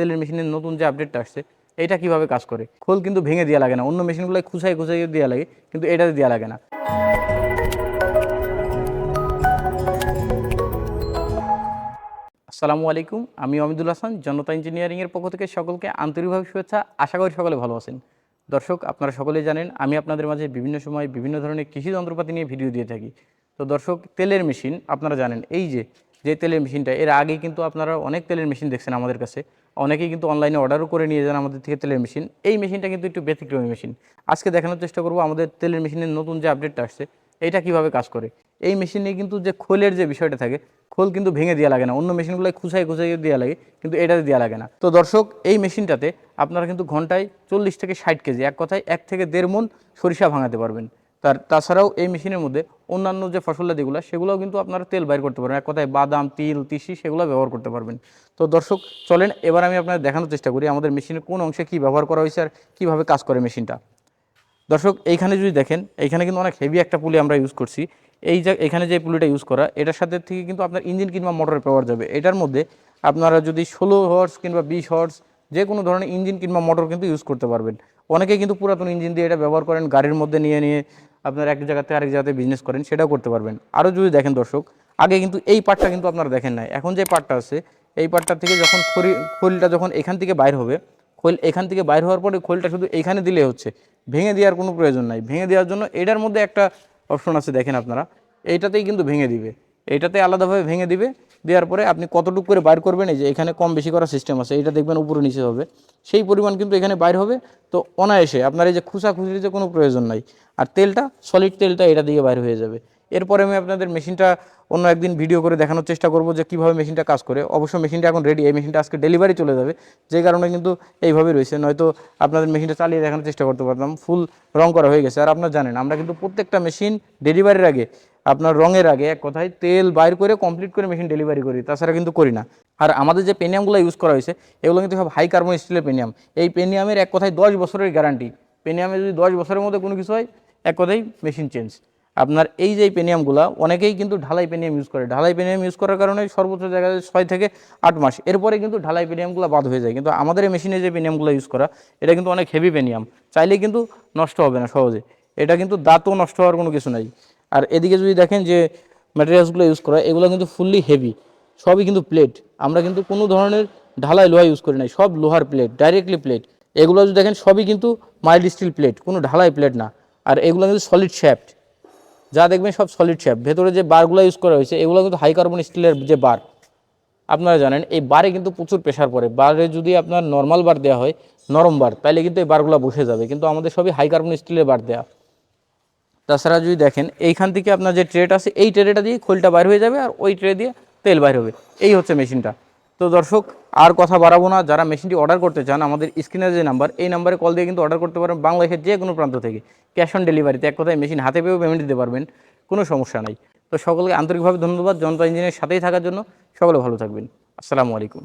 তেলের মেশিনের নতুন যে আপডেটটা আসছে এটা কীভাবে কাজ করে? খোল কিন্তু ভেঙে দেওয়া লাগে না। অন্য মেশিনগুলোয় খুসাই খুসাই দেওয়া লাগে, কিন্তু এটাতে দেওয়া লাগে না। আসসালামু আলাইকুম, আমি অমিদুল হাসান, জনতা ইঞ্জিনিয়ারিংয়ের পক্ষ থেকে সকলকে আন্তরিকভাবে শুভেচ্ছা। আশা করি সকলে ভালো আছেন। দর্শক, আপনারা সকলেই জানেন, আমি আপনাদের মাঝে বিভিন্ন সময় বিভিন্ন ধরনের কৃষি যন্ত্রপাতি নিয়ে ভিডিও দিয়ে থাকি। তো দর্শক, তেলের মেশিন, আপনারা জানেন, এই যে যে তেলের মেশিনটা, এর আগে কিন্তু আপনারা অনেক তেলের মেশিন দেখছেন আমাদের কাছে। অনেকেই কিন্তু অনলাইনে অর্ডারও করে নিয়ে যান আমাদের থেকে তেলের মেশিন। এই মেশিনটা কিন্তু একটু ব্যতিক্রমী মেশিন। আজকে দেখানোর চেষ্টা করব আমাদের তেলের মেশিনের নতুন যে আপডেটটা আসছে এটা কীভাবে কাজ করে। এই মেশিনে কিন্তু যে খোলের যে বিষয়টা থাকে, খোল কিন্তু ভেঙে দেওয়া লাগে না। অন্য মেশিনগুলোয় খুসাই খুসাই দেওয়া লাগে, কিন্তু এটাতে দেওয়া লাগে না। তো দর্শক, এই মেশিনটাতে আপনারা কিন্তু ঘন্টায় চল্লিশ থেকে ষাট কেজি, এক কথায় এক থেকে দেড় মন সরিষা ভাঙাতে পারবেন। তার, তাছাড়াও এই মেশিনের মধ্যে অন্যান্য যে ফসলাদিগুলো সেগুলোও কিন্তু আপনারা তেল বাইর করতে পারবেন। এক কথায় বাদাম, তিল, তিসি, সেগুলো ব্যবহার করতে পারবেন। তো দর্শক, চলেন, এবার আমি আপনাদের দেখানোর চেষ্টা করি আমাদের মেশিনের কোন অংশে কী ব্যবহার করা হয়েছে আর কীভাবে কাজ করে মেশিনটা। দর্শক, এইখানে যদি দেখেন, এইখানে কিন্তু অনেক হেভি একটা পুলি আমরা ইউজ করছি। এই যে, এখানে যে পুলিটা ইউজ করা, এটার সাথে থেকে কিন্তু আপনার ইঞ্জিন কিংবা মোটরের পাওয়ার যাবে। এটার মধ্যে আপনারা যদি ষোলো হর্স কিংবা বিশ হর্স যে কোনো ধরনের ইঞ্জিন কিংবা মোটর কিন্তু ইউজ করতে পারবেন। অনেকেই কিন্তু পুরাতন ইঞ্জিন দিয়ে এটা ব্যবহার করেন, গাড়ির মধ্যে নিয়ে নিয়ে আপনার এক জায়গা থেকে আরেক জায়গাতে বিজনেস করেন, সেটাও করতে পারবেন। আরও যদি দেখেন দর্শক, আগে কিন্তু এই পার্টটা কিন্তু আপনারা দেখেন নাই। এখন যে পার্টটা আছে, এই পার্টটা থেকে যখন খড়ি খোলটা যখন এখান থেকে বাইর হবে, খোল, এখান থেকে বাইর হওয়ার পরে খোলটা শুধু এইখানে দিলে হচ্ছে। ভেঙে দেওয়ার কোনো প্রয়োজন নাই। ভেঙে দেওয়ার জন্য এটার মধ্যে একটা অপশন আছে, দেখেন আপনারা। এইটাতেই কিন্তু ভেঙে দিবে। এইটাতে আলাদাভাবে ভেঙে দিবে। দেওয়ার পরে আপনি কতটুকু করে বাইর করবেন, এই যে এখানে কম বেশি করার সিস্টেম আছে এইটা দেখবেন উপরে নিচে হবে। সেই পরিমাণ কিন্তু এখানে বাইর হবে, তো অনায়াসে আপনার এই যে খুসা খুচরির যে কোনো প্রয়োজন নাই। আর তেলটা সলিড তেলটা এটা দিয়ে বাইর হয়ে যাবে। এরপরে আমি আপনাদের মেশিনটা অন্য একদিন ভিডিও করে দেখানোর চেষ্টা করব যে কীভাবে মেশিনটা কাজ করে। অবশ্য মেশিনটা এখন রেডি এই মেশিনটা আজকে ডেলিভারি চলে যাবে, যে কারণে কিন্তু এইভাবে রয়েছে। নয়তো আপনাদের মেশিনটা চালিয়ে দেখানোর চেষ্টা করতে পারতাম ফুল রং করা হয়ে গেছে। আর আপনারা জানেন, আমরা কিন্তু প্রত্যেকটা মেশিন ডেলিভারির আগে আপনার রঙের আগে এক কথায় তেল বাইর করে কমপ্লিট করে মেশিন ডেলিভারি করি, তাছাড়া কিন্তু করি না। আর আমাদের যে পেনিয়ামগুলো ইউজ করা হয়েছে, এগুলো কিন্তু সব হাই কার্বন স্টিলের পেনিয়াম এই পেনিয়ামের এক কথায় দশ বছরের গ্যারান্টি পেনিয়ামে যদি দশ বছরের মধ্যে কোনো কিছু হয়, এক কথায় মেশিন চেঞ্জ আপনার এই যে পেনিয়ামগুলো অনেকেই কিন্তু ঢালাই পেনিয়াম ইউজ করে। ঢালাই পেনিয়াম ইউজ করার কারণে সর্বোচ্চ জায়গায় ছয় থেকে আট মাস। এরপরে কিন্তু ঢালাই পেনিয়ামগুলো বাদ হয়ে যায়। কিন্তু আমাদের এই মেশিনে যে পেনিয়ামগুলো ইউজ করা, এটা কিন্তু অনেক হেভি পেনিয়াম চাইলে কিন্তু নষ্ট হবে না সহজে। এটা কিন্তু দাঁতও নষ্ট হওয়ার কোনো কিছু নাই। আর এদিকে যদি দেখেন যে ম্যাটেরিয়ালসগুলো ইউজ করা এগুলো কিন্তু ফুললি হেভি সবই কিন্তু প্লেট আমরা কিন্তু কোনো ধরনের ঢালাই লোহা ইউজ করি নাই, সব লোহার প্লেট ডাইরেক্টলি প্লেট এগুলো যদি দেখেন, সবই কিন্তু মাইল্ড স্টিল প্লেট কোনো ঢালাই প্লেট না। আর এগুলো কিন্তু সলিড শ্যাফট যা দেখবেন সব সলিড শ্যাপ ভেতরে যে বারগুলো ইউজ করা হয়েছে, এগুলো কিন্তু হাই কার্বন স্টিলের যে বার আপনারা জানেন, এই বারে কিন্তু প্রচুর প্রেশার পড়ে। বারে যদি আপনার নর্মাল বার দেওয়া হয়, নরম বার তাহলে কিন্তু এই বারগুলো বসে যাবে। কিন্তু আমাদের সবই হাই কার্বন স্টিলের বার দেওয়া তাছাড়া যদি দেখেন, এইখান থেকে আপনার যে ট্রেটা আছে, এই ট্রেটা দিয়ে খোলটা বাইর হয়ে যাবে আর ওই ট্রে দিয়ে তেল বাইর হবে। এই হচ্ছে মেশিনটা তো দর্শক, আর কথা বাড়াবো না। যারা মেশিনটি অর্ডার করতে চান, আমাদের স্ক্রিনের যে নাম্বার এই নাম্বারে কল দিয়ে কিন্তু অর্ডার করতে পারেন বাংলাদেশের যে কোনো প্রান্ত থেকে। ক্যাশ অন ডেলিভারিতে এক কথায় মেশিন হাতে পেয়েও পেমেন্ট দিতে পারবেন, কোনো সমস্যা নাই। তো সকলকে আন্তরিকভাবে ধন্যবাদ। জনতা ইঞ্জিনের সাথেই থাকার জন্য সকলে ভালো থাকবেন। আসসালামু আলাইকুম।